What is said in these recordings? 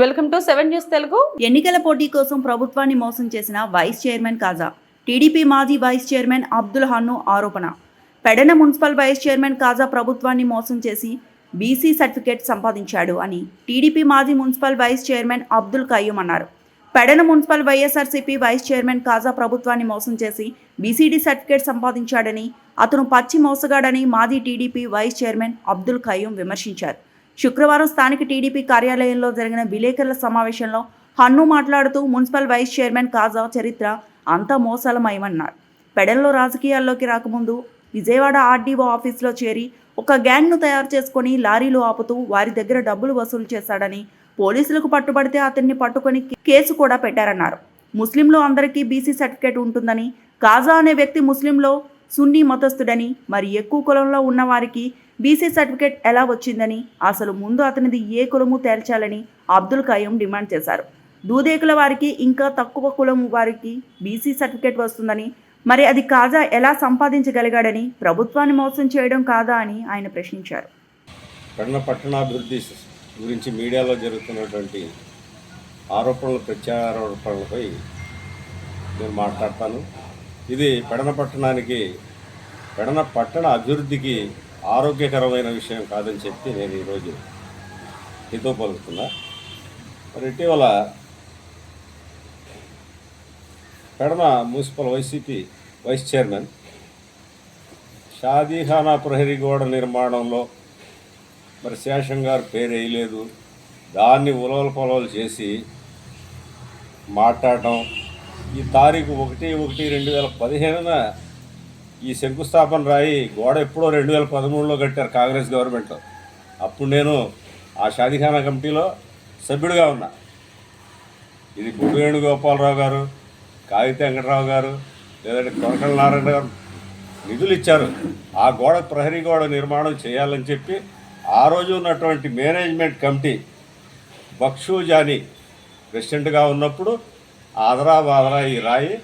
Welcome to seven news Telugu. ఎన్నికల పోటీ కోసం ప్రభుత్వాన్ని మోసం చేసిన వైస్ చైర్మన్ కాజా టీడీపీ మాజీ వైస్ చైర్మన్ అబ్దుల్ హన్ను ఆరోపణ. Pedana municipal vice chairman Kaja ప్రభుత్వాన్ని మోసం చేసి బీసీ సర్టిఫికేట్ సంపాదించాడు అని టీడీపీ మాజీ municipal vice chairman Abdul Qayyum అన్నారు. Pedana municipal YSRCP vice chairman Kaja ప్రభుత్వాన్ని మోసం చేసి బీసీడీ సర్టిఫికేట్ సంపాదించాడని అతను పచ్చి మోసగాడని మాజీ TDP vice chairman Abdul Qayyum విమర్శించారు. శుక్రవారం స్థానిక టీడీపీ కార్యాలయంలో జరిగిన విలేకరుల సమావేశంలో హన్ను మాట్లాడుతూ మున్సిపల్ వైస్ చైర్మన్ కాజా చరిత్ర అంతా మోసలమయమన్నారు. పెడల్లో రాజకీయాల్లోకి రాకముందు విజయవాడ ఆర్డీఓ ఆఫీస్లో చేరి ఒక గ్యాంగ్ను తయారు చేసుకొని లారీలు ఆపుతూ వారి దగ్గర డబ్బులు వసూలు చేశాడని పోలీసులకు పట్టుబడితే అతన్ని పట్టుకొని కేసు కూడా పెట్టారన్నారు. ముస్లింలు అందరికీ బీసీ సర్టిఫికేట్ ఉంటుందని కాజా అనే వ్యక్తి ముస్లింలో సున్నీ మతస్థుడని మరి ఎక్కువ కులంలో ఉన్న వారికి బీసీ సర్టిఫికేట్ ఎలా వచ్చిందని అసలు ముందు అతనిది ఏ కులము తేల్చాలని అబ్దుల్ ఖయ్యం డిమాండ్ చేశారు. దూదేకుల వారికి ఇంకా తక్కువ కులం వారికి బీసీ సర్టిఫికేట్ వస్తుందని మరి అది కాజా ఎలా సంపాదించగలిగాడని ప్రభుత్వాన్ని మోసం చేయడం కాదా అని ఆయన ప్రశ్నించారు. పెడన పట్టణాభివృద్ధి గురించి మీడియాలో జరుగుతున్నటువంటి ఆరోపణలు ప్రత్యారోపణలపై నేను మాట్లాడతాను. ఇది పెడన పట్టణానికి పెడన పట్టణ అభివృద్ధికి ఆరోగ్యకరమైన విషయం కాదని చెప్పి నేను ఈరోజు హితో పలుకుతున్నా. మరి ఇటీవల Pedana municipal YCP vice chairman షాదీఖానా ప్రహరీ గోడ నిర్మాణంలో మరి శేషం గారు పేరు వేయలేదు. దాన్ని ఉలవల పొలవలు చేసి మాట్లాడటం. ఈ తారీఖు ఒకటి ఒకటి రెండు వేల పదిహేనున ఈ శంకుస్థాపన రాయి గోడ ఎప్పుడో రెండు వేల పదమూడులో కట్టారు కాంగ్రెస్ గవర్నమెంట్లో. అప్పుడు నేను ఆ షాదీఖానా కమిటీలో సభ్యుడిగా ఉన్నా. ఇది బుడ్డు వేణుగోపాలరావు గారు కాగిత వెంకటరావు గారు లేదంటే కొరకల నారాయణ గారు నిధులు ఇచ్చారు. ఆ గోడ ప్రహరీ గోడ నిర్మాణం చేయాలని చెప్పి ఆ రోజు ఉన్నటువంటి మేనేజ్మెంట్ కమిటీ బక్షు జానీ ప్రెసిడెంట్గా ఉన్నప్పుడు ఆదరా బాదరా ఈ రాయి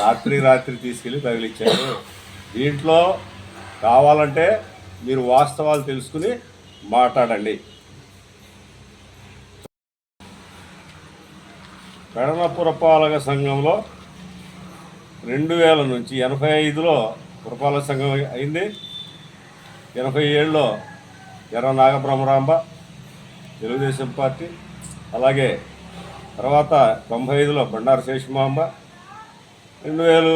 రాత్రి రాత్రి తీసుకెళ్ళి తగిలిచ్చారు. దీంట్లో కావాలంటే మీరు వాస్తవాలు తెలుసుకుని మాట్లాడండి. పెడన పురపాలక సంఘంలో రెండు వేల నుంచి ఎనభై ఐదులో పురపాలక సంఘం అయింది. ఎనభై ఏడులో ఎర్ర నాగబ్రహ్మరాంబ తెలుగుదేశం పార్టీ అలాగే తర్వాత తొంభై ఐదులో బండారు శేషమాంబ రెండు వేలు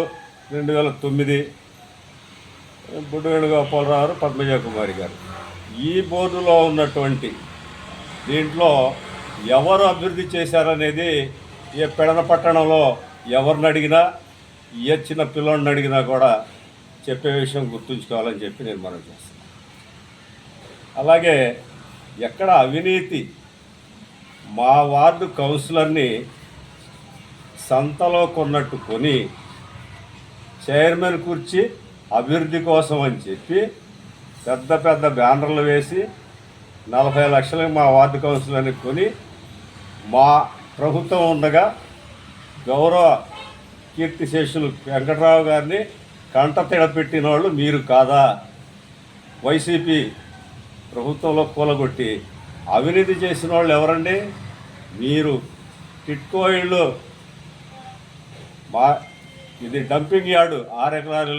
రెండు వేల తొమ్మిది బుడ్డవేణు గోపాలరావు పద్మజ కుమారి గారు. ఈ బోర్డులో ఉన్నటువంటి దీంట్లో ఎవరు అభివృద్ధి చేశారనేది ఏ పెడన పట్టణంలో ఎవరిని అడిగినా ఏ చిన్న పిల్లోడిని అడిగినా కూడా చెప్పే విషయం గుర్తుంచుకోవాలని చెప్పి నేను మనం చేస్తాను అలాగే ఎక్కడ అవినీతి మా వార్డు కౌన్సిలర్ని సంతలో కొన్నట్టు కొని చైర్మన్ కుర్చీ అభివృద్ధి కోసం అని చెప్పి పెద్ద పెద్ద బ్యానర్లు వేసి నలభై లక్షలకు మా వార్డు కౌన్సిలర్ని కొని మా ప్రభుత్వం ఉండగా గౌరవ కీర్తిశేషులు వెంకటరావు గారిని కంట తిడపెట్టిన వాళ్ళు మీరు కాదా? వైసీపీ ప్రభుత్వంలో కూలగొట్టి అవినీతి చేసిన వాళ్ళు ఎవరండి? మీరు టిట్కో ఇళ్ళు మా ఇది డంపింగ్ యార్డు ఆరు ఎకరాలు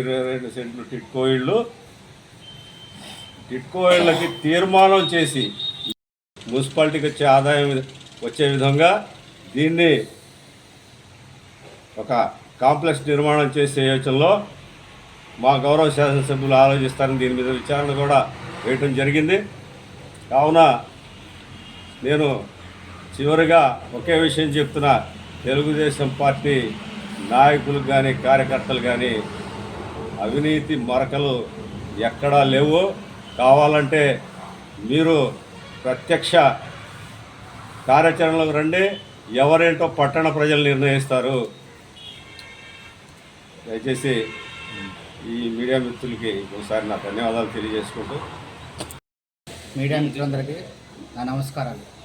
ఇరవై రెండు సెంట్లు టిట్కో ఇళ్ళు. టిట్కో ఇళ్ళకి తీర్మానం చేసి మున్సిపాలిటీకి వచ్చే ఆదాయం వచ్చే విధంగా దీన్ని ఒక కాంప్లెక్స్ నిర్మాణం చేసే యోచనలో మా గౌరవ శాసనసభ్యులు ఆలోచిస్తారని దీని మీద విచారణ కూడా వేయటం జరిగింది. కావున నేను చివరిగా ఒకే విషయం చెప్తున్నా. తెలుగుదేశం పార్టీ నాయకులు కానీ కార్యకర్తలు కానీ అవినీతి మరకలు ఎక్కడా లేవు. కావాలంటే మీరు ప్రత్యక్ష కార్యాచరణలకు రండి. ఎవరేంటో పట్టణ ప్రజలు నిర్ణయిస్తారు. దయచేసి ఈ మీడియా మిత్రులకి ఒకసారి నా ధన్యవాదాలు తెలియజేసుకుంటూ. మీడియా మిత్రులందరికీ నా నమస్కారాలు.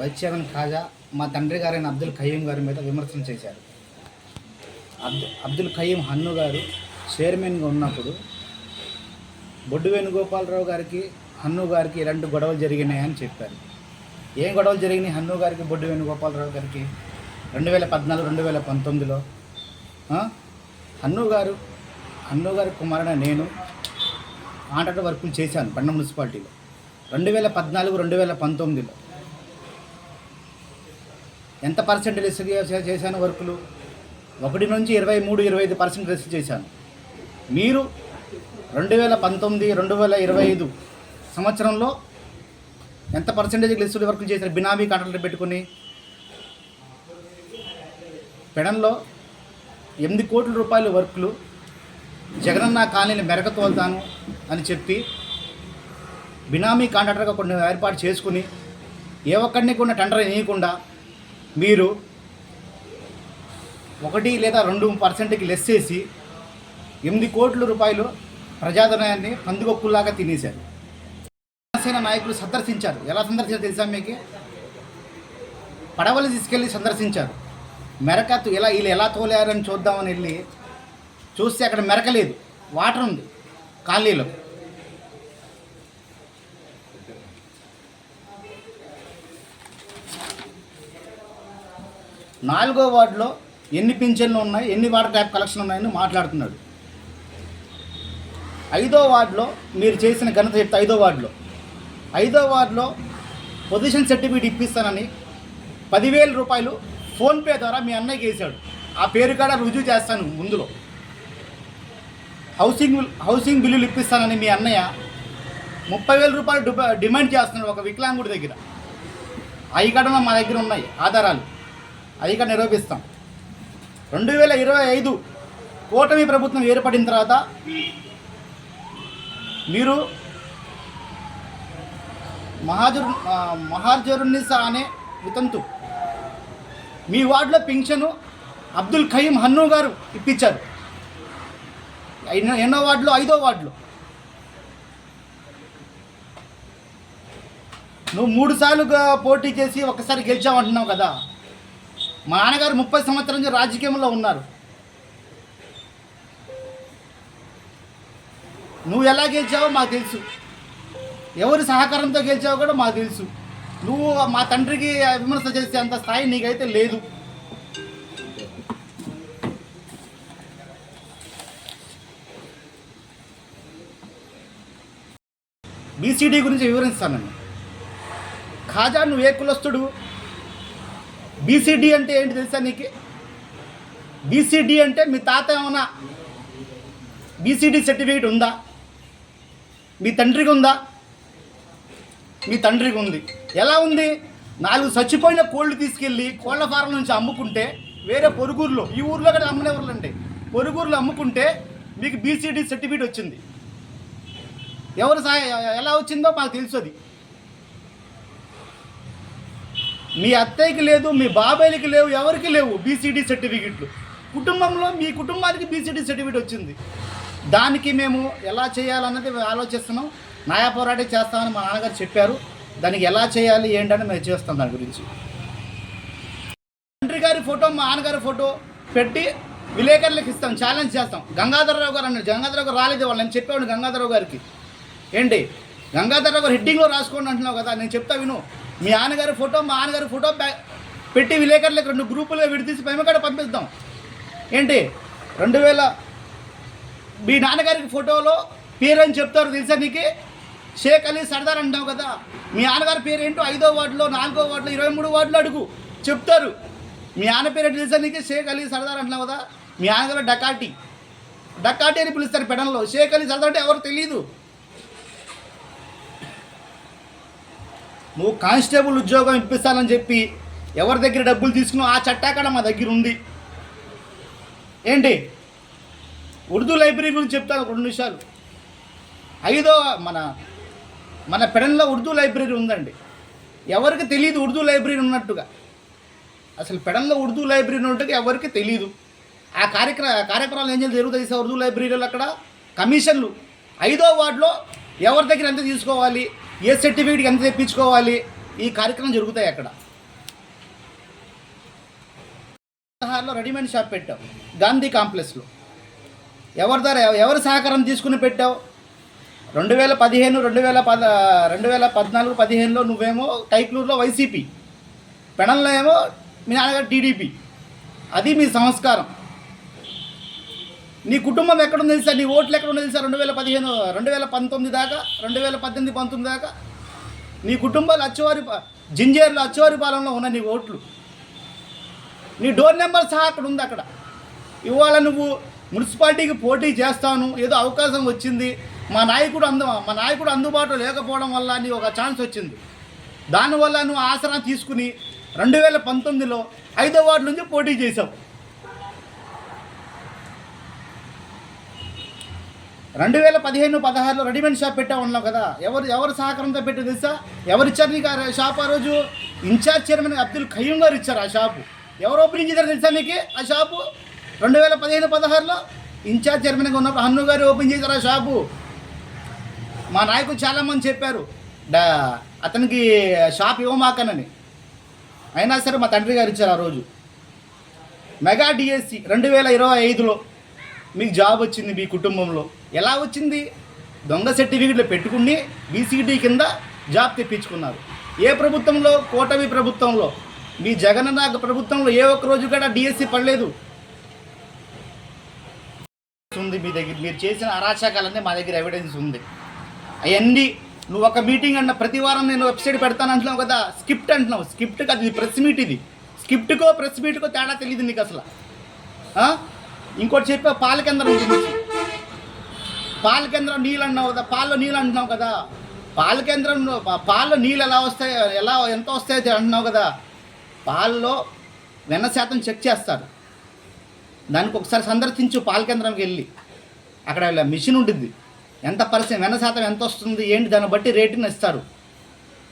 వైస్ చైర్మన్ ఖాజా మా తండ్రి గారైన అబ్దుల్ ఖయ్యం గారి మీద విమర్శలు చేశారు. అబ్దు అబ్దుల్ ఖయ్యం హన్ను గారు చైర్మన్గా ఉన్నప్పుడు బొడ్డు వేణుగోపాలరావు గారికి హన్ను గారికి ఇలాంటి గొడవలు జరిగినాయని చెప్పారు. ఏం గొడవలు జరిగినాయి? హన్ను గారికి బొడ్డు వేణుగోపాలరావు గారికి రెండు వేల పద్నాలుగు రెండు వేల పంతొమ్మిదిలో హన్ను గారు హన్ను గారి కుమారుడ నేను కాంట్రాక్ట్ వర్కులు చేశాను పండ మున్సిపాలిటీలో. రెండు వేల పద్నాలుగు రెండు వేల పంతొమ్మిదిలో. ఎంత పర్సెంట్ రిసీవ్ చేశాను వర్కులు? ఒకటి నుంచి ఇరవై మూడు ఇరవై ఐదు పర్సెంట్ రిసీవ్ చేశాను. మీరు రెండు వేల పంతొమ్మిది రెండు వేల ఇరవై ఐదు సంవత్సరంలో ఎంత పర్సెంటేజ్ లిస్టులు వర్కులు చేశారు? బినామీ కాంట్రాక్టర్ పెట్టుకుని పెడంలో ఎనిమిది కోట్ల రూపాయల వర్కులు జగనన్న కాలనీని మెరకతోల్తాను అని చెప్పి బినామీ కాంట్రాక్టర్గా కొన్ని ఏర్పాటు చేసుకుని ఏ ఒక్కడిని కూడా టెండర్ వేయకుండా మీరు ఒకటి లేదా రెండు పర్సెంట్కి లెస్ చేసి ఎనిమిది కోట్ల రూపాయలు ప్రజాధనాన్ని పందుగొక్కుల్లాగా తినేశారు. జనసేన నాయకులు సందర్శించారు. ఎలా సందర్శించారు తెలుసా మీకు? పడవలు తీసుకెళ్ళి సందర్శించారు. మెరకత్తు ఎలా వీళ్ళు ఎలా తోలారని చూద్దామని వెళ్ళి చూస్తే అక్కడ మెరకలేదు వాటర్ ఉంది కాలనీలో. నాలుగో వార్డులో ఎన్ని పింఛన్లు ఉన్నాయి ఎన్ని వాటర్ ట్యాప్ కలెక్షన్ ఉన్నాయని మాట్లాడుతున్నాడు. ఐదో వార్డులో మీరు చేసిన ఘనత చెప్తే ఐదో వార్డులో. ఐదో వార్డులో పొజిషన్ సర్టిఫికేట్ ఇప్పిస్తానని పదివేల రూపాయలు ఫోన్పే ద్వారా మీ అన్నయ్యకి వేశాడు. ఆ పేరు కాడ రుజువు చేస్తాను ముందులో. హౌసింగ్ హౌసింగ్ బిల్లులు ఇప్పిస్తానని మీ అన్నయ్య ముప్పై వేల రూపాయలు డిమాండ్ చేస్తున్నాడు ఒక వికలాంగుడి దగ్గర. అవి కూడా మా దగ్గర ఉన్నాయి ఆధారాలు. అది ఇక్కడ నిరూపిస్తాం. రెండు వేల ఇరవై ఐదు కూటమి ప్రభుత్వం ఏర్పడిన తర్వాత మీరు మహాజరు మహాజరునిసా అనే వితంతు మీ వార్డులో పింఛను అబ్దుల్ ఖయీం హన్ను గారు ఇప్పించారు. ఎన్నో వార్డులు వార్డులో? ఐదో వార్డులో. నువ్వు మూడు సార్లు పోటీ చేసి ఒకసారి గెలిచావంటున్నావు కదా. మా నాన్నగారు ముప్పై సంవత్సరం నుంచి రాజకీయంలో ఉన్నారు. నువ్వు ఎలా గెలిచావో మాకు తెలుసు. ఎవరి సహకారంతో గెలిచావో కూడా మాకు తెలుసు. నువ్వు మా తండ్రికి విమర్శ చేసే అంత స్థాయి నీకైతే లేదు. బీసీడీ గురించి వివరిస్తానండి. ఖాజా నువ్వు ఏ కులస్తుడు బీసీడీ అంటే ఏంటి తెలుసా నీకు? బీసీడీ అంటే మీ తాత ఏమన్నా బీసీడీ సర్టిఫికేట్ ఉందా? మీ తండ్రికి ఉందా? మీ తండ్రికి ఉంది. ఎలా ఉంది? నాలుగు చచ్చిపోయిన కోళ్ళు తీసుకెళ్ళి కోళ్ళ ఫారం నుంచి అమ్ముకుంటే వేరే పొరుగురులో ఈ ఊర్లో కూడా అమ్మనేవాళ్ళు అంటే పొరుగురులో అమ్ముకుంటే మీకు బీసీడీ సర్టిఫికేట్ వచ్చింది. ఎవరు సహాయం ఎలా వచ్చిందో మాకు తెలుసు అది మీ అత్తయ్యకి లేదు మీ బాబాయ్లకి లేవు ఎవరికి లేవు బీసీడీ సర్టిఫికెట్లు. కుటుంబంలో మీ కుటుంబానికి బీసీడీ సర్టిఫికేట్ వచ్చింది. దానికి మేము ఎలా చేయాలన్నది ఆలోచిస్తున్నాం. నాయా పోరాటే చేస్తామని మా నాన్నగారు చెప్పారు. దానికి ఎలా చేయాలి ఏంటని మేము చేస్తాం దాని గురించి. తండ్రి గారి ఫోటో మా నాన్నగారి ఫోటో పెట్టి విలేకరులకు ఇస్తాం ఛాలెంజ్ చేస్తాం. గంగాధరరావు గారు అన్నాడు గంగాధరరావు గారు రాలేదు వాళ్ళు నేను చెప్పాను గంగాధరరావు గారికి. ఏంటి? గంగాధరరావు గారు హెడ్డింగ్లో రాసుకోండి అంటున్నావు కదా నేను చెప్తా విను. మీ నాన్నగారి ఫోటో మా నాన్నగారి ఫోటో బ్యా- పెట్టి విలేకరులకు రెండు గ్రూపులుగా మేము పైమకాడ పంపిస్తాం ఏంటి? రెండు వేల మీ నాన్నగారికి ఫోటోలో పేరు అని చెప్తారు తెలుసా నీకు? షేక్ అలీ సర్దార్ అంటావు కదా. మీ నాన్నగారి పేరు ఏంటో ఐదో వార్డులో నాలుగో వార్డులో ఇరవై మూడు వార్డులో అడుగు. చెప్తారు. మీ నాన్న పేరు ఏంటి తెలుసా నీకు? షేక్ అలీ సర్దార్ అంటున్నావు కదా. మీ నాన్నగారు డకాటి. డకాటి అని పిలుస్తారు పెడంలో షేక్ అలీ సర్దార్ అంటే ఎవరు తెలియదు నువ్వు కానిస్టేబుల్ ఉద్యోగం ఇప్పిస్తానని చెప్పి ఎవరి దగ్గర డబ్బులు తీసుకున్నావు? ఆ చట్టాకడ మా దగ్గర ఉంది. ఏంటి? ఉర్దూ లైబ్రరీ గురించి చెప్తాను రెండు నిమిషాలు. ఐదో మన మన పెడన్లో ఉర్దూ లైబ్రరీ ఉందండి. ఎవరికి తెలియదు ఉర్దూ లైబ్రరీ ఉన్నట్టుగా. అసలు పెడన్లో ఉర్దూ లైబ్రరీ ఉన్నట్టుగా ఎవరికి తెలియదు ఆ కార్యక్రమ కార్యక్రమాలు ఏం చేయాలి? జరుగుతాయి సార్ ఉర్దూ లైబ్రరీలో అక్కడ? కమిషన్లు. ఐదో వార్డులో ఎవరి దగ్గర ఎంత తీసుకోవాలి? ఏ సర్టిఫికేట్ ఎంత తెప్పించుకోవాలి? ఈ కార్యక్రమం జరుగుతాయి అక్కడ. రెడీమేడ్ షాప్ పెట్టావు. గాంధీ కాంప్లెక్స్లో ఎవరి ద్వారా ఎవరి సహకారం తీసుకుని పెట్టావు? రెండు వేల పదిహేను రెండు వేల పద రెండు వేల పద్నాలుగు పదిహేనులో నువ్వేమో కైక్లూరులో వైసీపీ. పెడల్లో ఏమో మీ నాన్నగారు టీడీపీ. అది మీ సంస్కారం. నీ కుటుంబం ఎక్కడుంది సార్ నీ ఓట్లు ఎక్కడ ఉంది సార్ రెండు వేల పదిహేను రెండు వేల పంతొమ్మిది దాకా రెండు వేల పద్దెనిమిది పంతొమ్మిది దాకా. నీ కుటుంబాలు అచ్చవారి జింజేర్లు అచ్చవారి పాలనలో ఉన్న నీ ఓట్లు. నీ డోర్ నెంబర్ సహా అక్కడ ఉంది అక్కడ. ఇవాళ నువ్వు మున్సిపాలిటీకి పోటీ చేస్తాను ఏదో అవకాశం వచ్చింది మా నాయకుడు అందు మా నాయకుడు అందుబాటులో లేకపోవడం వల్ల నీ ఒక ఛాన్స్ వచ్చింది. దానివల్ల నువ్వు ఆసరా తీసుకుని రెండు వేల పంతొమ్మిదిలో ఐదో వార్డు నుంచి పోటీ చేశావు. రెండు వేల పదిహేను పదహారులో రెడీమేడ్ షాప్ పెట్టా ఉన్నాం కదా. ఎవరు ఎవరు సహకారంతో పెట్టి తెలుసా? ఎవరు ఇచ్చారు నీకు ఆ షాప్ ఆ రోజు? ఇన్ఛార్జ్ చైర్మన్ అబ్దుల్ ఖయ్యం గారు ఇచ్చారు ఆ షాపు. ఎవరు ఓపెనింగ్ చేశారు తెలుసా నీకు ఆ షాపు? రెండు వేల పదిహేను పదహారులో ఇన్ఛార్జ్ చైర్మన్గా ఉన్నప్పుడు హన్ను గారు ఓపెన్ చేశారు ఆ షాపు. మా నాయకులు చాలామంది చెప్పారు డా అతనికి షాప్ ఇవ్వమాకనని. అయినా సరే మా తండ్రి గారు ఇచ్చారు ఆ రోజు. మెగా డిఎస్సి రెండు వేల ఇరవై ఐదులో మీకు జాబ్ వచ్చింది మీ కుటుంబంలో. ఎలా వచ్చింది? దొంగ సర్టిఫికెట్లు పెట్టుకుని బీసీడీ కింద జాబ్ తెప్పించుకున్నారు. ఏ ప్రభుత్వంలో? కూటమి ప్రభుత్వంలో. మీ జగనన్న ప్రభుత్వంలో ఏ ఒక్క రోజు కూడా డిఎస్సి పడలేదు. ఉంది మీ దగ్గర. మీరు చేసిన అరాచకాలన్నీ మా దగ్గర ఎవిడెన్స్ ఉంది. అవన్నీ నువ్వు ఒక మీటింగ్ అన్న ప్రతి వారం నేను వెబ్సైట్ పెడతాను అంటున్నావు కదా. స్క్రిప్ట్ అంటున్నావు. స్క్రిప్ట్ కాదు ఇది ప్రెస్ మీట్ ఇది. స్క్రిప్ట్కో ప్రెస్ మీట్కో తేడా తెలియదు నీకు అసలు. ఇంకోటి చెప్పా పాల కేంద్రం గురించి. పాల కేంద్రం నీళ్ళు అన్నావు కదా పాల్లో నీళ్ళు అంటున్నావు కదా. పాల కేంద్రం పాల్లో నీళ్ళు ఎలా వస్తాయి ఎలా ఎంత వస్తాయో అంటున్నావు కదా. పాలలో వెన్న శాతం చెక్ చేస్తారు. దానికి ఒకసారి సందర్శించు పాల కేంద్రానికి వెళ్ళి. అక్కడ ఇలా మిషన్ ఉంటుంది. ఎంత పర్సెంట్ వెన్న శాతం ఎంత వస్తుంది ఏంటి దాన్ని బట్టి రేటుని ఇస్తారు.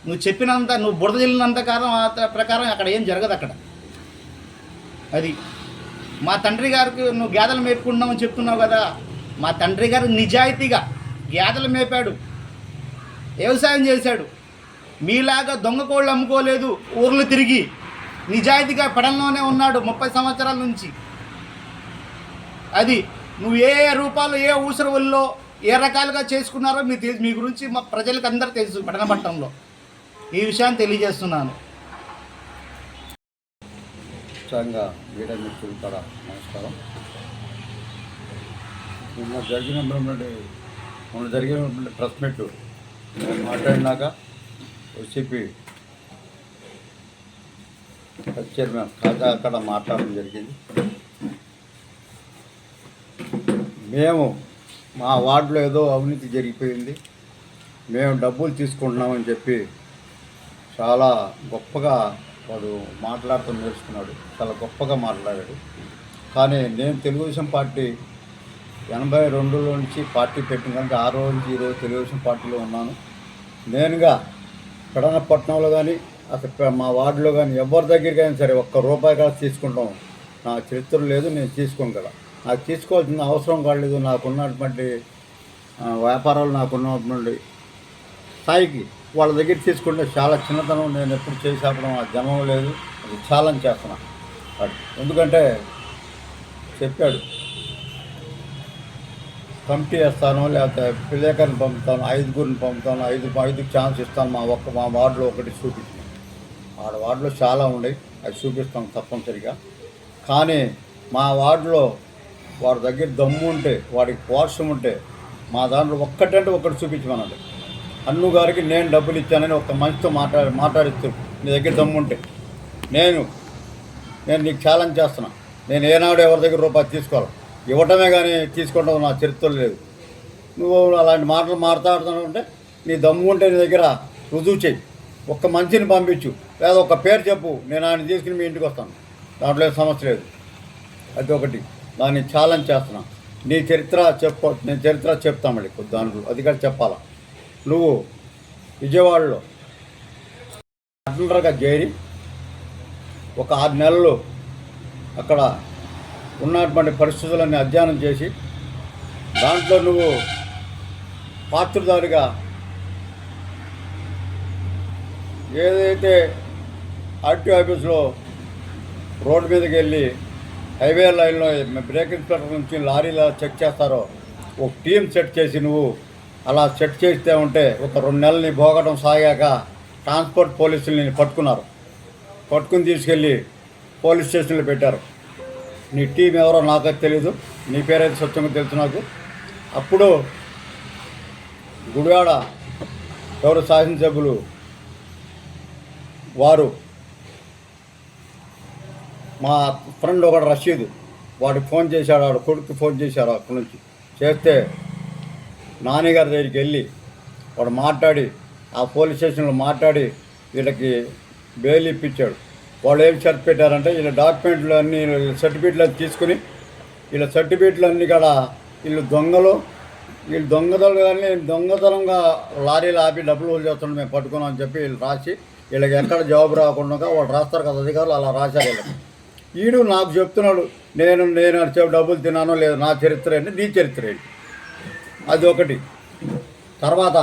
నువ్వు చెప్పినంత నువ్వు బురద జల్లినంత కాలం ప్రకారం అక్కడ ఏం జరగదు అక్కడ. అది మా తండ్రి గారికి నువ్వు గేదెలు మేపుకుంటున్నామని చెప్తున్నావు కదా. మా తండ్రి గారు నిజాయితీగా గేదెలు మేపాడు. వ్యవసాయం చేశాడు. మీలాగా దొంగ కోళ్ళు అమ్ముకోలేదు. ఊర్లు తిరిగి నిజాయితీగా పడంలోనే ఉన్నాడు ముప్పై సంవత్సరాల నుంచి. అది నువ్వు ఏ ఏ రూపాలు ఏ ఊసరవుల్లో ఏ రకాలుగా చేసుకున్నారో మీ మీ గురించి మా ప్రజలకు అందరూ తెలుసు పట్టణ పట్టణంలో ఈ విషయాన్ని తెలియజేస్తున్నాను. ముఖ్యంగా మీడియా మిత్రులు కూడా నమస్కారం. నిన్న జరిగినటువంటి మొన్న జరిగినటువంటి ప్రెస్ మీట్ మాట్లాడినాక వైసీపీ చైర్మన్ కాగా అక్కడ మాట్లాడడం జరిగింది. మేము మా వార్డులో ఏదో అవినీతి జరిగిపోయింది. మేము డబ్బులు తీసుకుంటున్నామని చెప్పి చాలా గొప్పగా వాడు మాట్లాడుతూ నేర్చుకున్నాడు. చాలా గొప్పగా మాట్లాడాడు. కానీ నేను తెలుగుదేశం పార్టీ ఎనభై రెండులో నుంచి పార్టీ పెట్టిన కంటే ఆ రోజు నుంచి ఈరోజు తెలుగుదేశం పార్టీలో ఉన్నాను. నేనుగా పెడనపట్నంలో కానీ అసలు మా వార్డులో కానీ ఎవరి దగ్గరికి సరే ఒక్క రూపాయి కాదు తీసుకుంటాం. నా చరిత్ర లేదు నేను తీసుకోను కదా నాకు తీసుకోవాల్సిన అవసరం కాలేదు. నాకున్నటువంటి వ్యాపారాలు నాకున్నటువంటి స్థాయికి వాళ్ళ దగ్గర తీసుకుంటే చాలా చిన్నతనం నేను ఎప్పుడు చేసేపడం ఆ జనం లేదు. అది ఛాలెంజ్ చేస్తున్నా. ఎందుకంటే చెప్పాడు కమిటీ వేస్తాను లేకపోతే విలేకరిని పంపుతాను ఐదుగురిని పంపుతాను ఐదు ఐదుకి ఛాన్స్ ఇస్తాను మా ఒక్క మా వార్డులో ఒకటి చూపించాను ఆడ వార్డులో చాలా ఉన్నాయి అది చూపిస్తాం తప్పనిసరిగా. కానీ మా వార్డులో వాడి దగ్గర దమ్ము ఉంటే వాడికి పోషం ఉంటే మా దాంట్లో ఒక్కటంటే ఒక్కటి చూపించమనండి. అన్ను గారికి నేను డబ్బులు ఇచ్చానని ఒక మనిషితో మాట్లాడి మాట్లాడిస్తారు నీ దగ్గర దమ్ముంటే నేను నేను నీకు ఛాలెంజ్ చేస్తున్నా. నేను ఏనాడు ఎవరి దగ్గర రూపాయి తీసుకోవాలి? ఇవ్వటమే కానీ తీసుకోవడం నా చరిత్ర లేదు. నువ్వు అలాంటి మాటలు మాట్లాడుతున్నావు అంటే నీ దమ్ము ఉంటే నీ దగ్గర రుజువు చెయ్యి. ఒక్క మంచిని పంపించు. లేదా ఒక పేరు చెప్పు. నేను ఆయన తీసుకుని మీ ఇంటికి వస్తాను. దాంట్లో ఏం సమస్య లేదు. అది ఒకటి. దాన్ని ఛాలెంజ్ చేస్తున్నా. నీ చరిత్ర చెప్ప నేను చరిత్ర చెప్తాను మళ్ళీ. కొద్ది అది కూడా చెప్పాలా? నువ్వు విజయవాడలో అటలర్గా చేరి ఒక ఆరు నెలలు అక్కడ ఉన్నటువంటి పరిస్థితులన్నీ అధ్యయనం చేసి దాంట్లో నువ్వు పాత్రదారిగా ఏదైతే ఆర్టీ ఆఫీస్లో రోడ్డు మీదకి వెళ్ళి హైవే లైన్లో బ్రేక్ ఇన్స్పెక్టర్ నుంచి లారీలో చెక్ చేస్తారో ఒక టీం సెట్ చేసి నువ్వు అలా సెట్ చేస్తే ఉంటే ఒక రెండు నెలల్ని భోగటం సాగాక ట్రాన్స్పోర్ట్ పోలీసుల్ని పట్టుకున్నారు. పట్టుకుని తీసుకెళ్ళి పోలీస్ స్టేషన్లో పెట్టారు. నీ టీం ఎవరో నాకైతే తెలీదు. నీ పేరైతే స్వచ్ఛంగా తెలుసు నాకు. అప్పుడు గుడివాడ ఎవరు శాసనసభ్యులు? వారు మా ఫ్రెండ్ ఒకడు రషీద్. వాడికి ఫోన్ చేశాడు వాడు కొడుకు ఫోన్ చేశాడు అక్కడి నుంచి. చేస్తే నాన్నగారి దగ్గరికి వెళ్ళి వాడు మాట్లాడి ఆ పోలీస్ స్టేషన్లో మాట్లాడి వీళ్ళకి బెయిల్ ఇప్పించాడు. వాళ్ళు ఏం షర్ట్ పెట్టారంటే వీళ్ళ డాక్యుమెంట్లు అన్నీ సర్టిఫికేట్లు అన్నీ తీసుకుని వీళ్ళ సర్టిఫికెట్లు అన్నీ కూడా వీళ్ళు దొంగలు వీళ్ళు దొంగతనం కానీ దొంగతనంగా లారీలు ఆపి డబ్బులు వదిలి చేస్తున్నాం మేము పట్టుకున్నాం అని చెప్పి వీళ్ళు రాసి వీళ్ళకి ఎక్కడ జాబ్ రాకుండా వాళ్ళు రాస్తారు కదా అధికారులు అలా రాశారు వీళ్ళకి వీడు నాకు చెప్తున్నాడు నేను నేను చెప్పి డబ్బులు తిన్నానో లేదు నా చరిత్ర ఏంటి నీ చరిత్ర ఏంటి? అది ఒకటి. తర్వాత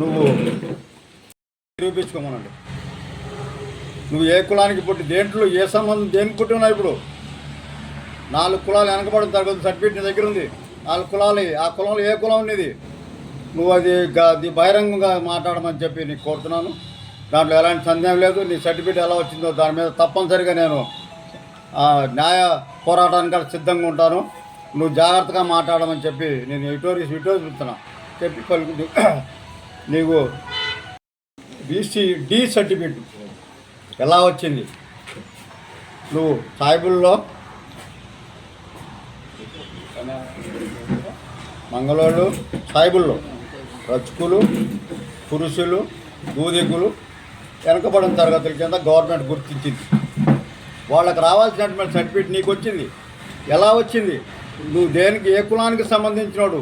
నువ్వు నిరూపించుకోమనండి. నువ్వు ఏ కులానికి పుట్టి దేంట్లో ఏ సంబంధం దేనికి పుట్టినావు ఇప్పుడు? నాలుగు కులాలు వెనకబడిన తరగతి సర్టిఫికేట్ నీ దగ్గర ఉంది. నాలుగు కులాలు ఆ కులంలో ఏ కులం ఉండేది నువ్వు అది అది బహిరంగంగా మాట్లాడమని చెప్పి నీకు కోరుతున్నాను. దాంట్లో ఎలాంటి సందేహం లేదు. నీ సర్టిఫికేట్ ఎలా వచ్చిందో దాని మీద తప్పనిసరిగా నేను న్యాయ పోరాటానికి సిద్ధంగా ఉంటాను. నువ్వు జాగ్రత్తగా మాట్లాడమని చెప్పి నేను ఎటోరీస్ విటో చూస్తున్నా చెప్పి పలుకు నీకు బీసీ డి సర్టిఫికేట్ ఎలా వచ్చింది? నువ్వు సాయిబుల్లో మంగళోళ్ళు సాయిబుల్లో రచకులు పురుషులు దూదికులు వెనకబడిన తరగతుల కింద గవర్నమెంట్ గుర్తించింది. వాళ్ళకి రావాల్సినటువంటి సర్టిఫికేట్ నీకు వచ్చింది. ఎలా వచ్చింది? నువ్వు దేనికి ఏ కులానికి సంబంధించినోడు?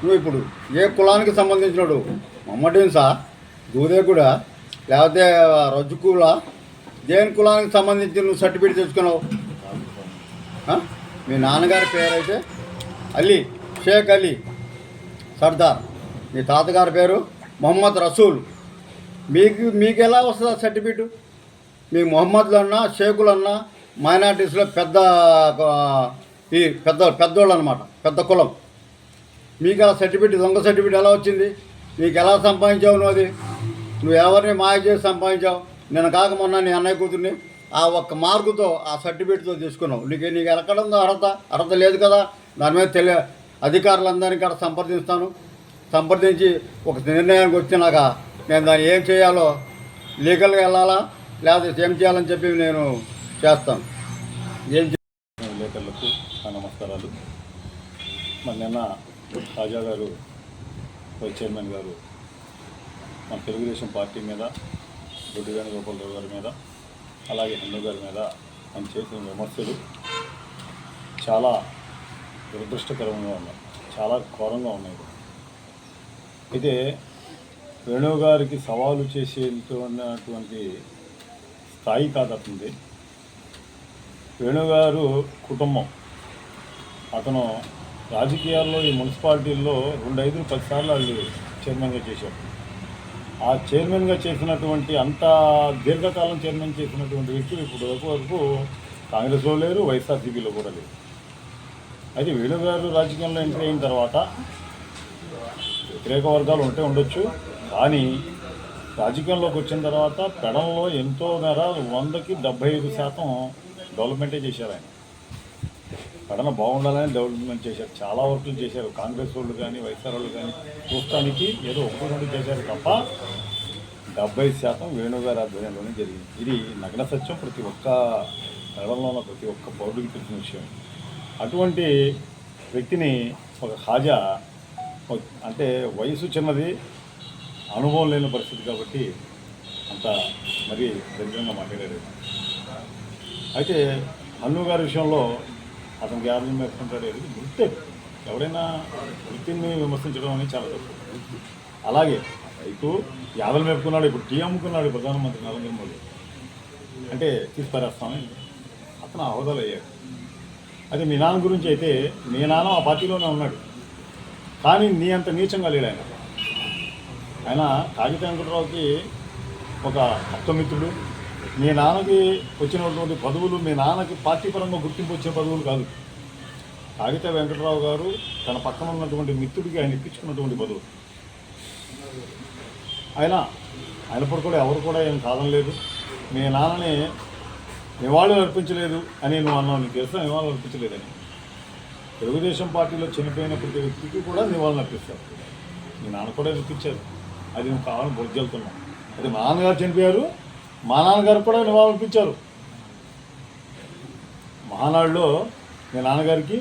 నువ్వు ఇప్పుడు ఏ కులానికి సంబంధించినోడు? మమ్మటీన్సా దూదేకుడా? లేకపోతే రజ్జుకులా దేని కులానికి సంబంధించి నువ్వు సర్టిఫికేట్ తెచ్చుకున్నావు? మీ నాన్నగారి పేరు అయితే అలీ షేక్ అలీ సర్దార్. మీ తాతగారి పేరు మొహమ్మద్ రసూల్. మీకు మీకు ఎలా వస్తుంది సర్టిఫికేట్? మీ మొహమ్మద్లు అన్నా షేకులు అన్నా మైనార్టీస్లో పెద్ద ఈ పెద్ద పెద్దోళ్ళు అనమాట పెద్ద కులం. మీకు ఆ సర్టిఫికేట్ దొంగ సర్టిఫికేట్ ఎలా వచ్చింది? నీకు ఎలా సంపాదించావు నువ్వు అది? నువ్వు ఎవరిని మాయ చేసి సంపాదించావు? నేను కాక మొన్న నీ అన్నయ్య కూతుర్ని ఆ ఒక్క మార్కుతో ఆ సర్టిఫికేట్తో తీసుకున్నావు. నీకు నీకు ఎక్కడ ఉందో అర్హత? అర్హత లేదు కదా? దాని మీద తెలియ అధికారులందరినీ కూడా సంప్రదిస్తాను. సంప్రదించి ఒక నిర్ణయానికి వచ్చినాక నేను దాన్ని ఏం చేయాలో లీగల్గా వెళ్ళాలా? లేకపోతే ఏం చేయాలని చెప్పి నేను చేస్తాను. ఏం చే- విలేకరులకు నా నమస్కారాలు మరి నిన్న రాజా గారు వైస్ చైర్మన్ గారు మన తెలుగుదేశం పార్టీ మీద దొడ్డు వేణుగోపాలరావు గారి మీద అలాగే హిందూ గారి మీద ఆయన చేసిన విమర్శలు చాలా దురదృష్టకరంగా ఉన్నాయి. చాలా ఘోరంగా ఉన్నాయి. అయితే వేణు గారికి సవాలు చేసేటువంటి స్థాయి కాదతుంది వేణుగారు కుటుంబం. అతను రాజకీయాల్లో ఈ మున్సిపాలిటీల్లో రెండు ఐదు పది సార్లు వాళ్ళు చైర్మన్గా చేశారు. ఆ చైర్మన్గా చేసినటువంటి అంత దీర్ఘకాలం చైర్మన్ చేసినటువంటి వ్యక్తులు ఇప్పుడు వరకు వరకు కాంగ్రెస్లో లేరు వైఎస్ఆర్సీపీలో కూడా లేరు. అయితే వేణుగారు రాజకీయంలో ఎంట్రీ అయిన తర్వాత వ్యతిరేక వర్గాలు ఉంటే ఉండొచ్చు కానీ రాజకీయంలోకి వచ్చిన తర్వాత పెడంలో ఎంతో మేర వందకి డెబ్బై ఐదు శాతం డెవలప్మెంటే చేశారు ఆయన. కడన బాగుండాలని డెవలప్మెంట్ చేశారు. చాలా వర్కులు చేశారు. కాంగ్రెస్ వాళ్ళు కానీ వైఎస్ఆర్ వాళ్ళు కానీ చూస్తానికి ఏదో ఒక్క రెండు చేశారు తప్ప డెబ్బై శాతం వేణుగారి ఆధ్వర్యంలోనే జరిగింది. ఇది నగ్న సత్యం. ప్రతి ఒక్క నగరంలో ఉన్న ప్రతి ఒక్క పౌరుడికి తెలిసిన విషయం. అటువంటి వ్యక్తిని ఒక హాజా అంటే వయసు చిన్నది అనుభవం లేని పరిస్థితి కాబట్టి అంత మరీ దరిద్రంగా మాట్లాడారు. అయితే అన్ను గారి విషయంలో అతనికి యాభై మేపుకుంటాడు ఇది వృత్తే ఎవరైనా వృత్తిని విమర్శించడం అనేది చాలా తప్పు. అలాగే రైతు యాభై మేపుకున్నాడు ఇప్పుడు టీ అమ్ముకున్నాడు ప్రధానమంత్రి నరేంద్ర మోదీ అంటే తీసుకురేస్తామని. అతను హోదాలు అయ్యాడు అదే మీ నాన్న గురించి అయితే మీ నాన్న ఆ పార్టీలోనే ఉన్నాడు. కానీ నీ అంత నీచంగా లేడు ఆయన. ఆయన కాగిత వెంకటరావుకి ఒక అత్తమిత్రుడు మీ నాన్నకి వచ్చినటువంటి పదవులు మీ నాన్నకి పార్టీ పరంగా గుర్తింపు వచ్చే పదవులు కాదు. కాగిత వెంకటరావు గారు తన పక్కన ఉన్నటువంటి మిత్రుడికి ఆయన ఇప్పించుకున్నటువంటి బదువు ఆయన ఆయనప్పుడు కూడా ఎవరు కూడా ఏం కాదనలేదు. మీ నాన్నని నివాళులు అర్పించలేదు అని నువ్వు అన్నావు. నీకు తెలుసా నివాళులు అర్పించలేదని? తెలుగుదేశం పార్టీలో చనిపోయిన ప్రతి వ్యక్తికి కూడా నివాళులు అర్పిస్తారు. మీ నాన్న కూడా అర్పించారు. అది నువ్వు కావాలని బొజ్జెళ్తున్నావు అది మా నాన్నగారు చనిపోయారు. మా నాన్నగారు కూడా నివాళులు అర్పించారు మహానాడులో మీ నాన్నగారికి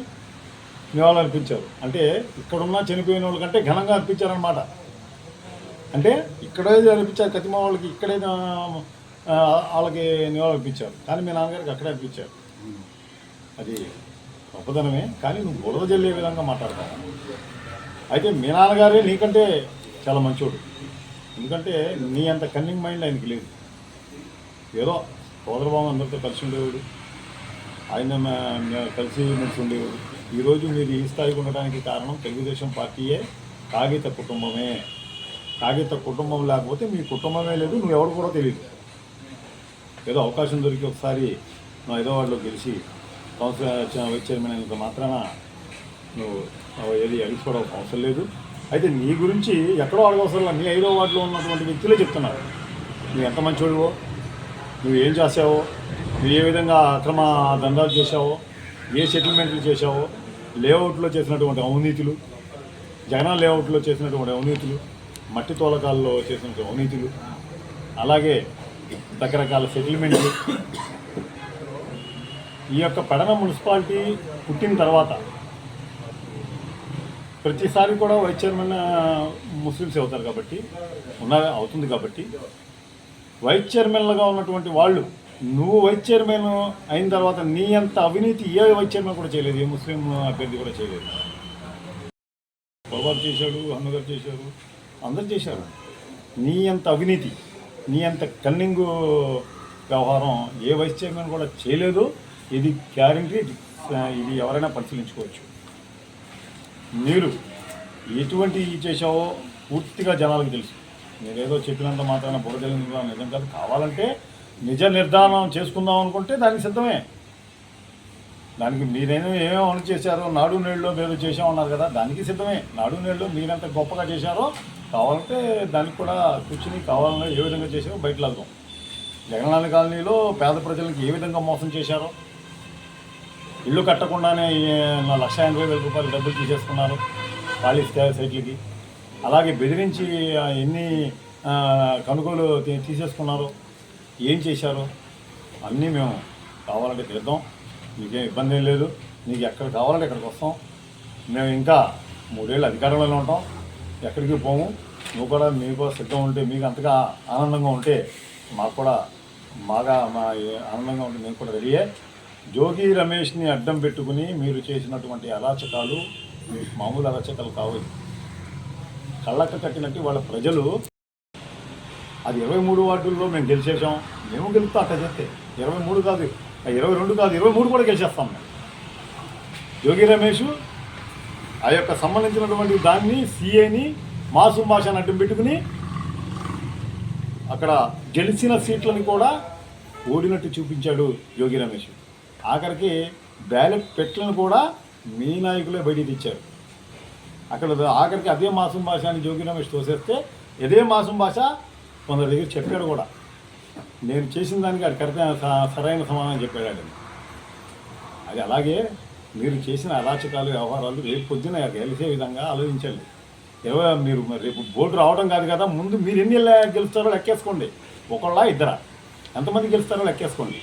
నివాళులు అర్పించారు అంటే ఇక్కడున్న చనిపోయిన వాళ్ళకంటే ఘనంగా అర్పించారనమాట అంటే ఇక్కడే అర్పించారు కతిమ వాళ్ళకి ఇక్కడే వాళ్ళకి నివాళులు అర్పించారు కానీ మీ నాన్నగారికి అక్కడే అర్పించారు అది గొప్పదనమే కానీ నువ్వు గొడవ జల్లే విధంగా మాట్లాడతావు. అయితే మీ నాన్నగారే నీకంటే చాలా మంచోడు. ఎందుకంటే నీ అంత కన్నింగ్ మైండ్ ఆయనకి లేదు. ఏదో సోదరబాబు అందరితో కలిసి ఉండేవాడు. ఆయన కలిసి మెలిసి ఉండేవాడు. ఈరోజు మీరు ఈ స్థాయికి ఉండడానికి కారణం తెలుగుదేశం పార్టీయే కాగిత కుటుంబమే. కాగిత కుటుంబం లేకపోతే మీ కుటుంబమే లేదు నువ్వు కూడా తెలియదు. ఏదో అవకాశం దొరికి ఒకసారి నువ్వు హైదరాబాద్లో గెలిచి కౌన్సిల్ వైస్ చైర్మన్ అయినంత మాత్రాన నువ్వు ఏది అడిగిపోవడం అవసరం లేదు. అయితే నీ గురించి ఎక్కడో అడగవసరం లేదు. నీ హైదరాబాద్లో ఉన్నటువంటి వ్యక్తులే చెప్తున్నారు. నువ్వు ఎంత మంచివాడివో నువ్వు ఏం చేసావో నువ్వు ఏ విధంగా అక్రమ దందాలు చేశావో ఏ సెటిల్మెంట్లు చేశావో లేఅవుట్లో చేసినటువంటి అవినీతులు జగన్ లేఅవుట్లో చేసినటువంటి అవినీతులు మట్టి తోలకాల్లో చేసినటువంటి అవినీతులు అలాగే రకరకాల సెటిల్మెంట్లు ఈ యొక్క పడన మున్సిపాలిటీ పుట్టిన తర్వాత ప్రతిసారి కూడా వైస్ చైర్మన్ ముస్లిమ్స్ అవుతారు కాబట్టి ఉన్న అవుతుంది కాబట్టి వైస్ చైర్మన్లుగా ఉన్నటువంటి వాళ్ళు నువ్వు వైస్ చైర్మన్ అయిన తర్వాత నీ అంత అవినీతి ఏ వైస్ చైర్మన్ కూడా చేయలేదు ఏ ముస్లిం అభ్యర్థి కూడా చేయలేదు. బాబాబు చేశాడు అన్నగారు చేశారు అందరు చేశారు. నీ అంత అవినీతి నీ అంత కన్నింగ్ వ్యవహారం ఏ వైస్ చైర్మన్ కూడా చేయలేదు. ఇది గ్యారంటీ ఇది ఎవరైనా పరిశీలించుకోవచ్చు. మీరు ఎటువంటి చేసావో పూర్తిగా జనాలకు తెలుసు. మీరేదో చెప్పినంత మాత్రాన బురదలింది నిజం కాదు. కావాలంటే నిజ నిర్ధారణ చేసుకుందాం అనుకుంటే దానికి సిద్ధమే. దానికి మీరేమో ఏమేమి అమలు చేశారో నాడు నేడులో మీరు చేసామన్నారు కదా దానికి సిద్ధమే. నాడు నేడులో మీరెంత గొప్పగా చేశారో కావాలంటే దానికి కూడా కూర్చుని కావాలని ఏ విధంగా చేశారో బయట వెళ్దాం. జగన్నాథ కాలనీలో పేద ప్రజలకు ఏ విధంగా మోసం చేశారో? ఇల్లు కట్టకుండానే లక్ష ఎనభై వేల రూపాయలు డబ్బులు తీసేసుకున్నారు ఖాళీ స్థాయి సైట్లకి. అలాగే బెదిరించి ఎన్ని కనుగోలు తీసేసుకున్నారు ఏం చేశారు అన్నీ మేము కావాలంటే తీద్దాం. మీకేం ఇబ్బంది ఏం లేదు. నీకు ఎక్కడ కావాలంటే ఎక్కడికి వస్తాం. మేము ఇంకా మూడేళ్ళు అధికారంలోనే ఉంటాం. ఎక్కడికి పోము. నువ్వు కూడా మీకు సిద్ధం ఉంటే మీకు అంతగా ఆనందంగా ఉంటే మాకు కూడా బాగా మా ఆనందంగా ఉంటే మేము కూడా రెడీయే జోగి రమేష్ని అడ్డం పెట్టుకుని మీరు చేసినటువంటి అరాచకాలు మామూలు అరాచకాలు కావు. కళ్ళక్క కట్టినట్టు వాళ్ళ ప్రజలు. అది ఇరవై మూడు వార్డుల్లో మేము గెలిచేసాం మేము గెలుస్తాం అట్లా చెప్తే. ఇరవై మూడు కాదు. ఆ ఇరవై రెండు కాదు ఇరవై మూడు కూడా గెలిచేస్తాం మేము. యోగి రమేష్ ఆ యొక్క సంబంధించినటువంటి దాన్ని సీఏని మాసు భాషను అడ్డం పెట్టుకుని అక్కడ గెలిచిన సీట్లను కూడా ఓడినట్టు చూపించాడు యోగి రమేష్. ఆఖరికి బ్యాలెట్ పెట్లను కూడా మీ నాయకులే బయటికి తెచ్చారు. అక్కడ ఆఖరికి అదే మాసం భాష అని జోగి రమేష్ తోసేస్తే ఇదే మాసం భాష కొందరి దగ్గర చెప్పాడు కూడా. నేను చేసిన దానికి అది కరెక్ట్ సరైన సమాధానం చెప్పాడు ఆయన. అది అలాగే మీరు చేసిన అరాచకాలు వ్యవహారాలు రేపు పొద్దున గెలిచే విధంగా ఆలోచించండి. ఏవో మీరు రేపు బోర్డు రావడం కాదు కదా ముందు మీరు ఎన్ని గెలుస్తారో లెక్కేసుకోండి. ఒకళ్ళ ఇద్దరా? ఎంతమంది గెలుస్తారో లెక్కేసుకోండి.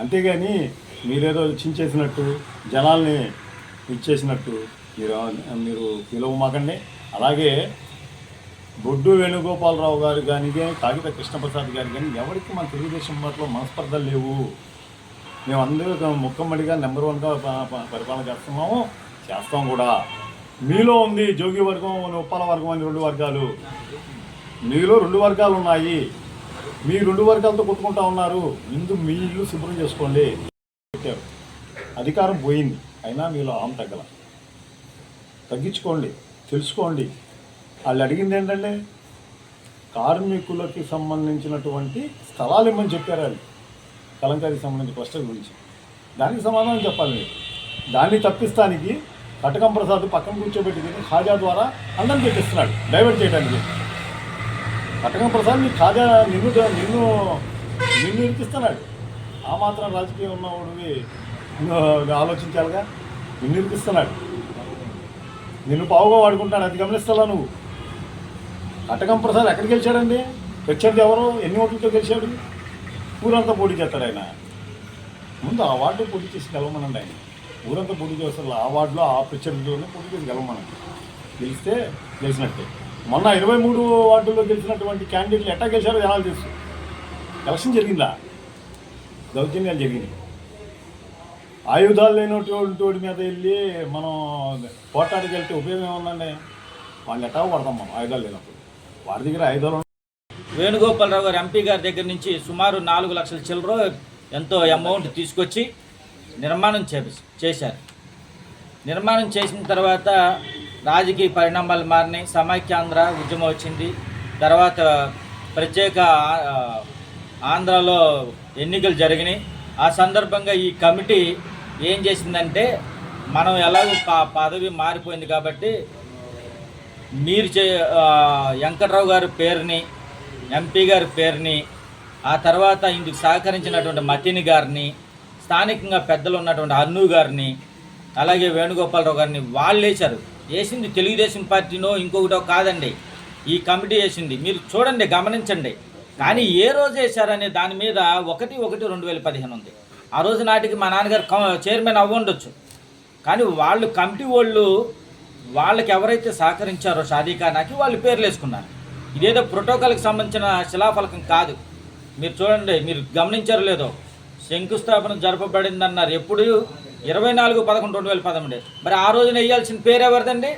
అంతేగాని మీరేదో చించేసినట్టు జనాల్ని ఇచ్చేసినట్టు మీరు మీరు పిలవమాకండి అలాగే బొడ్డు వేణుగోపాలరావు గారు కానీ కాగిత కృష్ణప్రసాద్ గారు కానీ ఎవరికి మన తెలుగుదేశం పట్ల మనస్పర్ధలు లేవు. మేము అందరూ ముక్కమ్మడిగా నెంబర్ వన్గా పరిపాలన చేస్తున్నాము. చేస్తాం కూడా. మీలో ఉంది జోగి వర్గం ఉప్పాల వర్గం అని రెండు వర్గాలు. మీలో రెండు వర్గాలు ఉన్నాయి. మీ రెండు వర్గాలతో కొట్టుకుంటా ఉన్నారు. ముందు మీ ఇల్లు శుభ్రం చేసుకోండి. పెట్టారు. అధికారం పోయింది. అయినా మీలో ఆమె తగ్గల. తగ్గించుకోండి తెలుసుకోండి. వాళ్ళు అడిగింది ఏంటంటే కార్మికులకి సంబంధించినటువంటి స్థలాలు ఇమ్మని చెప్పారు వాళ్ళు. కలంకారీకి సంబంధించిన ప్రశ్నల గురించి. దానికి సమాధానం చెప్పాలి మీరు. దాన్ని తప్పిస్తానికి కటకం ప్రసాద్ పక్కన కూర్చోబెట్టి ఖాజా ద్వారా అందం పెట్టిస్తున్నాడు డైవర్ట్ చేయడానికి. కటకం ప్రసాద్ నీ ఖాజా నిన్ను నిన్ను నిన్ను ఇరికిస్తున్నాడు. ఆ మాత్రం రాజకీయం ఉన్నవాడివి ఆలోచించాలిగా? నిన్ను ఇరికిస్తున్నాడు. నిన్ను పావుగా వాడుకుంటాను అది గమనిస్తావా నువ్వు? కటకం ప్రసాద్ ఎక్కడికి గెలిచాడండి? వచ్చాడు ఎవరు? ఎన్ని ఓట్లతో గెలిచాడు? ఊరంతా పోటీ చేస్తాడు ఆయన. ముందు ఆ వార్డు పోటీ చేసి గెలవమనండి ఆయన. ఊరంతా పోటీ చేస్తారు. ఆ వార్డులో ఆ ప్రత్యర్థిలోనే పోటీ చేసి గెలవమనండి. గెలిస్తే గెలిచినట్టే. మొన్న ఇరవై మూడు వార్డుల్లో గెలిచినటువంటి క్యాండిడేట్లు ఎట్టా గెలిచారో జనాలు తెలుసు. ఎలక్షన్ జరిగిందా? దౌర్జన్యాలు జరిగినాయి. ఆయుధాలు లేనటువంటి వాడి మీద వెళ్ళి మనం పోటాడికి వెళ్తే ఉపయోగం ఏముందండి? వాళ్ళు ఎట్టా పడతాం మనం? ఆయుధాలు లేనప్పుడు. వాడి దగ్గర ఆయుధాలు వేణుగోపాలరావు గారు ఎంపీ గారి దగ్గర నుంచి సుమారు నాలుగు లక్షల చిల్లర ఎంతో అమౌంట్ తీసుకొచ్చి నిర్మాణం చేశారు. నిర్మాణం చేసిన తర్వాత రాజకీయ పరిణామాలు మారినాయి. సమైక్యాంధ్ర ఉద్యమం వచ్చింది. తర్వాత ప్రత్యేక ఆంధ్రాలో ఎన్నికలు జరిగినాయి. ఆ సందర్భంగా ఈ కమిటీ ఏం చేసిందంటే మనం ఎలాగో ప- పదవి మారిపోయింది కాబట్టి మీరు చే వెంకట్రావు గారి పేరుని ఎంపీ గారి పేరుని ఆ తర్వాత ఇందుకు సహకరించినటువంటి మతిని గారిని స్థానికంగా పెద్దలు ఉన్నటువంటి అన్ను గారిని అలాగే వేణుగోపాలరావు గారిని వాళ్ళు వేశారు. వేసింది తెలుగుదేశం పార్టీనో ఇంకొకటో కాదండి. ఈ కమిటీ వేసింది. మీరు చూడండి గమనించండి. కానీ ఏ రోజు వేశారనే దాని మీద ఒకటి ఒకటి రెండు వేల పదిహేను ఉంది. ఆ రోజు నాటికి మా నాన్నగారు చైర్మన్ అవ్వండొచ్చు కానీ వాళ్ళు కమిటీ వాళ్ళు వాళ్ళకి ఎవరైతే సహకరించారో షాదీఖానాకి వాళ్ళు పేర్లు వేసుకున్నారు. ఇదేదో ప్రోటోకాల్కి సంబంధించిన శిలాఫలకం కాదు. మీరు చూడండి మీరు గమనించారు లేదో. శంకుస్థాపన జరపబడిందన్నారు. ఎప్పుడు? ఇరవై నాలుగు పదకొండు రెండు వేల పదమూడు. మరి ఆ రోజున వేయాల్సిన పేరు ఎవరిదండి?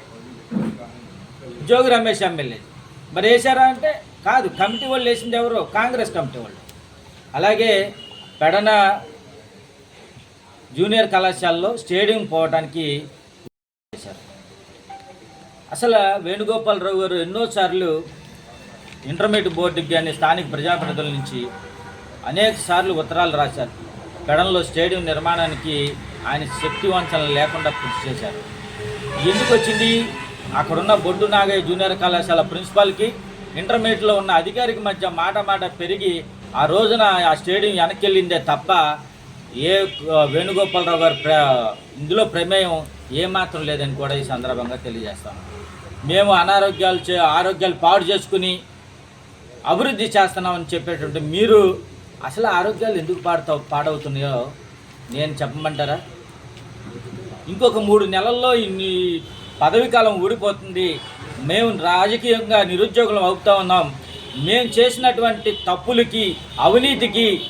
జోగి రమేష్ ఎమ్మెల్యే. మరి వేశారా అంటే? కాదు కమిటీ వాళ్ళు వేసింది ఎవరు? కాంగ్రెస్ కమిటీ వాళ్ళు. అలాగే పెడన జూనియర్ కళాశాలలో స్టేడియం పోవడానికి చేశారు. అసలు వేణుగోపాలరావు గారు ఎన్నోసార్లు ఇంటర్మీడియట్ బోర్డుకి కానీ స్థానిక ప్రజాప్రతినిధుల నుంచి అనేక సార్లు ఉత్తరాలు రాశారు. పెడంలో స్టేడియం నిర్మాణానికి ఆయన శక్తి వంచన లేకుండా కృషి చేశారు. ఎందుకు వచ్చింది? అక్కడున్న బొడ్డు నాగయ్య జూనియర్ కళాశాల ప్రిన్సిపాల్కి ఇంటర్మీడియట్లో ఉన్న అధికారికి మధ్య మాట మాట పెరిగి ఆ రోజున ఆ స్టేడియం వెనక్కి వెళ్ళిందే తప్ప ఏ వేణుగోపాలరావు గారి ప్ర ఇందులో ప్రమేయం ఏమాత్రం లేదని కూడా ఈ సందర్భంగా తెలియజేస్తాం మేము అనారోగ్యాలు చే ఆరోగ్యాలు పాడు చేసుకుని అభివృద్ధి చేస్తున్నామని చెప్పేటువంటి మీరు అసలు ఆరోగ్యాలు ఎందుకు పాడుతా పాడవుతున్నాయో నేను చెప్పమంటారా? ఇంకొక మూడు నెలల్లో ఇన్ని పదవీకాలం ఊడిపోతుంది. మేము రాజకీయంగా నిరుద్యోగులం అవుతా ఉన్నాం. మేము చేసినటువంటి తప్పులకి అవినీతికి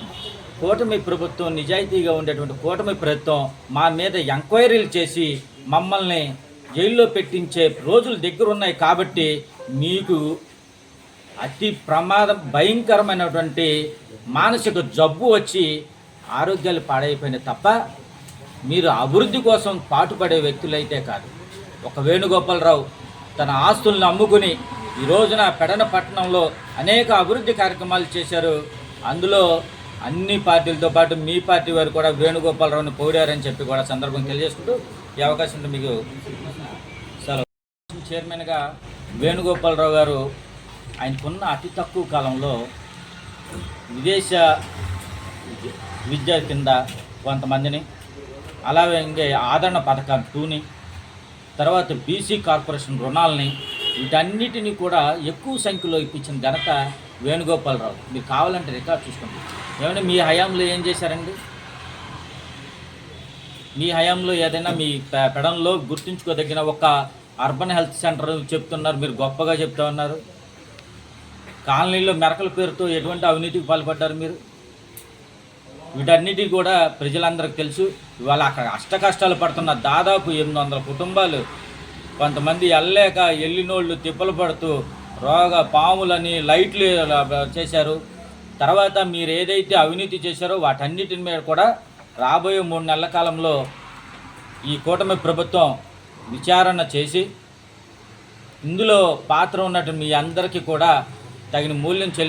కూటమి ప్రభుత్వం నిజాయితీగా ఉండేటువంటి కూటమి ప్రభుత్వం మా మీద ఎంక్వైరీలు చేసి మమ్మల్ని జైల్లో పెట్టించే రోజులు దగ్గర ఉన్నాయి కాబట్టి మీకు అతి ప్రమాదం భయంకరమైనటువంటి మానసిక జబ్బు వచ్చి ఆరోగ్యాలు పాడైపోయినాయి తప్ప మీరు అభివృద్ధి కోసం పాటుపడే వ్యక్తులైతే కాదు. ఒక వేణుగోపాలరావు తన ఆస్తులను అమ్ముకుని ఈ రోజున పెడన పట్టణంలో అనేక అభివృద్ధి కార్యక్రమాలు చేశారు. అందులో అన్ని పార్టీలతో పాటు మీ పార్టీ వారు కూడా వేణుగోపాలరావుని పోడారని చెప్పి కూడా సందర్భం తెలియజేసుకుంటూ ఈ అవకాశం ఉంటే మీకు సెలవు. చైర్మన్గా వేణుగోపాలరావు గారు ఆయనకున్న అతి తక్కువ కాలంలో విదేశ విద్య కింద కొంతమందిని అలాగే ఆదరణ పథకం టూని తర్వాత బీసీ కార్పొరేషన్ రుణాలని వీటన్నిటిని కూడా ఎక్కువ సంఖ్యలో ఇప్పించిన ఘనత వేణుగోపాలరావు మీరు కావాలంటే రికార్డ్ చూసుకోండి. ఏమైనా మీ హయాంలో ఏం చేశారండి? మీ హయాంలో ఏదైనా మీ పెడంలో గుర్తుంచుకోదగిన ఒక అర్బన్ హెల్త్ సెంటర్ చెప్తున్నారు మీరు గొప్పగా చెప్తా ఉన్నారు కాలనీలో మెరకల పేరుతో ఎటువంటి అవినీతికి పాల్పడ్డారు మీరు? వీటన్నిటి కూడా ప్రజలందరికీ తెలుసు ఇవాళ అక్కడ అష్ట కష్టాలు పడుతున్న దాదాపు ఎనిమిది వందల కుటుంబాలు కొంతమంది వెళ్ళలేక ఎల్లినోళ్ళు తిప్పలు పడుతూ రోగ పాములని లైట్లు చేశారు. తర్వాత మీరు ఏదైతే అవినీతి చేశారో వాటన్నిటి మీద కూడా రాబోయే మూడు నెలల కాలంలో ఈ కూటమి ప్రభుత్వం విచారణ చేసి ఇందులో పాత్ర ఉన్నట్టు మీ అందరికీ కూడా తగిన మూల్యం చెల్లి